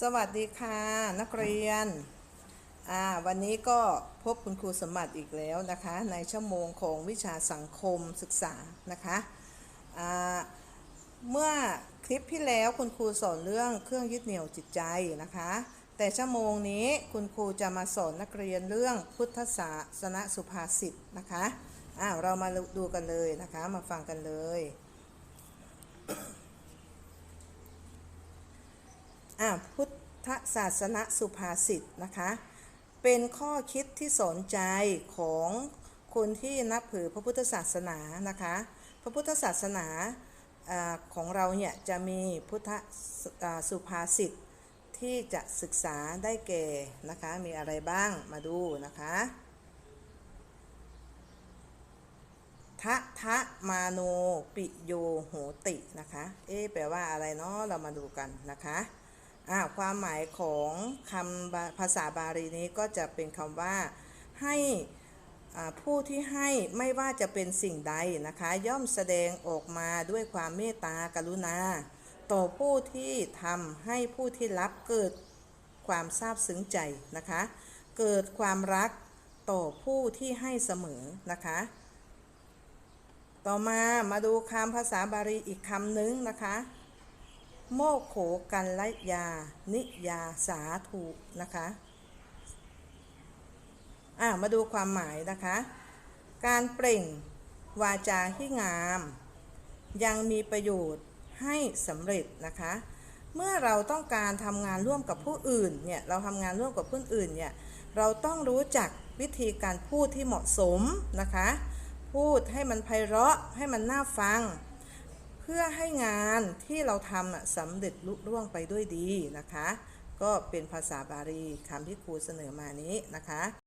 สวัสดีค่ะนักเรียน อ่าวันนี้ก็พบคุณครูสมบัติอีกแล้วนะคะ ในชั่วโมงของวิชาสังคมศึกษานะคะอ่าเมื่อคลิปที่แล้วคุณครูสอนเรื่องเครื่องยึดเหนี่ยวจิตใจนะคะ แต่ชั่วโมงนี้คุณครูจะมาสอนนักเรียนเรื่องพุทธศาสนสุภาษิตนะคะอ่าเรามาดูกันเลยนะคะ มาฟังกันเลย พุทธศาสนสุภาษิตนะคะ เป็นข้อคิดที่สนใจของคนที่นับถือพระพุทธศาสนานะคะ พระพุทธศาสนาอของเราเนี่ยจะมีพุทธสุภาษิตที่จะศึกษาได้แก่นะคะ มีอะไรบ้างมาดูนะคะทะทะมาโนปิโยโหตินะคะ เอ๊ะแปลว่าอะไรเนาะเรามาดูกันนะคะ ความหมายของคำภาษาบาลีนี้ก็จะเป็นคำว่าให้ผู้ที่ให้ไม่ว่าจะเป็นสิ่งใดนะคะ ย่อมแสดงออกมาด้วยความเมตตากรุณา ต่อผู้ที่ทำให้ผู้ที่รับเกิดความซาบซึ้งใจนะคะ เกิดความรักต่อผู้ที่ให้เสมอนะคะ ต่อมามาดูคำภาษาบาลีอีกคำหนึ่งนะคะ โมโขกันละยา นิยาสาธุนะคะอ่ามาดูความหมายนะคะ การเปล่ง วาจาที่งาม ยังมีประโยชน์ให้สำเร็จนะคะ เมื่อเราต้องการทำงานร่วมกับผู้อื่นเนี่ยเราทำงานร่วมกับผู้อื่นเนี่ยเราต้องรู้จักวิธีการพูดที่เหมาะสมนะคะ พูดให้มันไพเราะให้มันน่าฟัง เพื่อให้งานที่เราทำสำเร็จลุล่วงไปด้วยดีนะคะ ก็เป็นภาษาบาลีคำที่ครูเสนอมานี้นะคะ